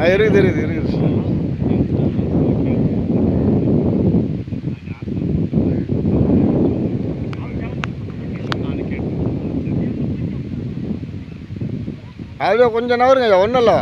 ஆ இருக்குது இருக்குது இருக்குது. சார் அதுவே கொஞ்சம் நவருங்க ஐயா ஒன்றும் இல்லை.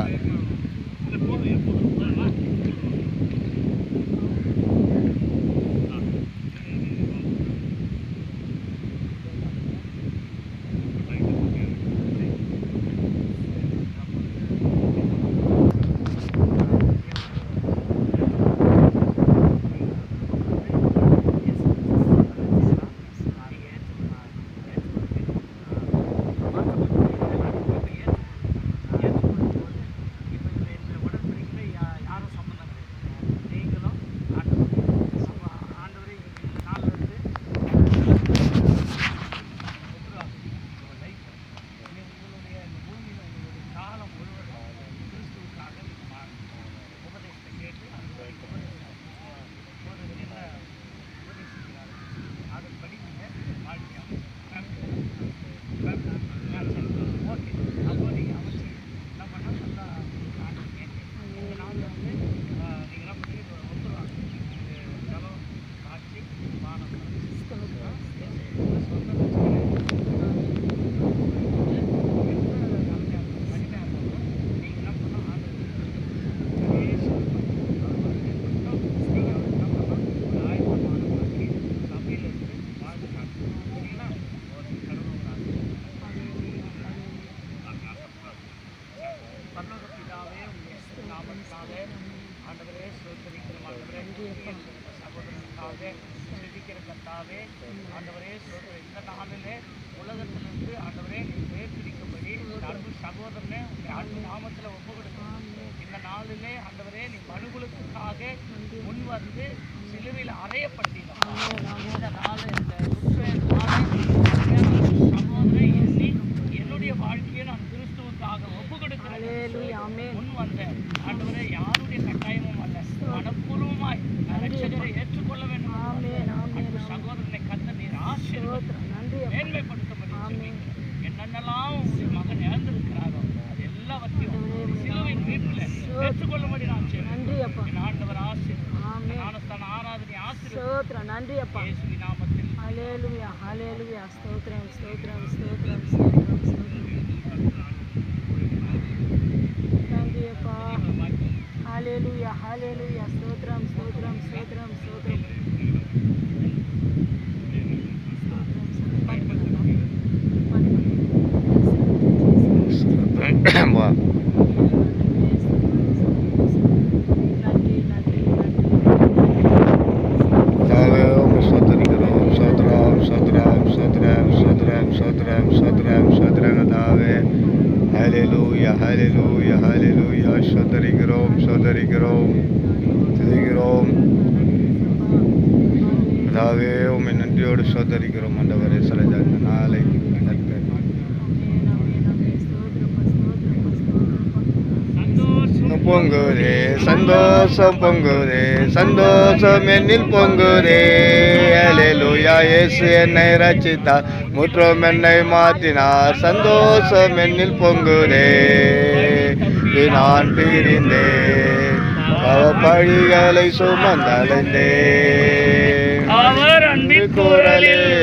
ஆண்டவரே சோத்தரிக்கிறோம் ஆண்டவரே சகோதரனுக்காக செபிக்கிற கத்தாவே ஆண்டவரே ஸ்தோத்திரம் இந்த நாளிலே உலகத்திலிருந்து ஆண்டவரே வேர்பிடிக்கும்படி அன்பு சகோதரனே உங்களுடைய அன்பு நாமத்தில் ஒப்பு கொடுக்கணும் இந்த நாளிலே ஆண்டவரே நீ மனுகுலத்துக்காக முன் வந்து சிலுவையில் அறையப்பட்டீங்க இந்த நாள் இந்த நன்றி அப்பா ஹலேலுயா ஹலேலுயா ஸ்தோத்ரம் ஸ்தோத்ரம் ஸ்தோத்ரம் ஸ்தோத்ரம் ஸ்தோத்ரம் நன்றி அப்பா ஹலேலுயா ஹலேலுயா ஸ்தோத்ரம் ஸ்தோத்ரம் ஸ்தோத்ரம் ஸ்தோத்ரம் Wow. சோத்ராம் சோத்ராம் சோத்ராம் சோத்ராங்க தாவே ஹalleluya ஹalleluya ஹalleluya சோதரிக்கிறோம் சோதரிக்கிறோம் துதிக்கிறோம் தாவே உம்மை நன்றியோடு சோதரிக்கிறோம் ஆண்டவரே சில பொங்குதே சந்தோஷம் பொங்குதே சந்தோஷம் என்னில் பொங்குதே. அலேலுயா இயேசு என்னை ரச்சித்தார் முற்றும் என்னை மாற்றினார் சந்தோஷம் என்னில் பொங்குதே நான் பிரிந்தேன் பழிகளை சுமந்தலைந்தே அவர் அன்பின் குரலே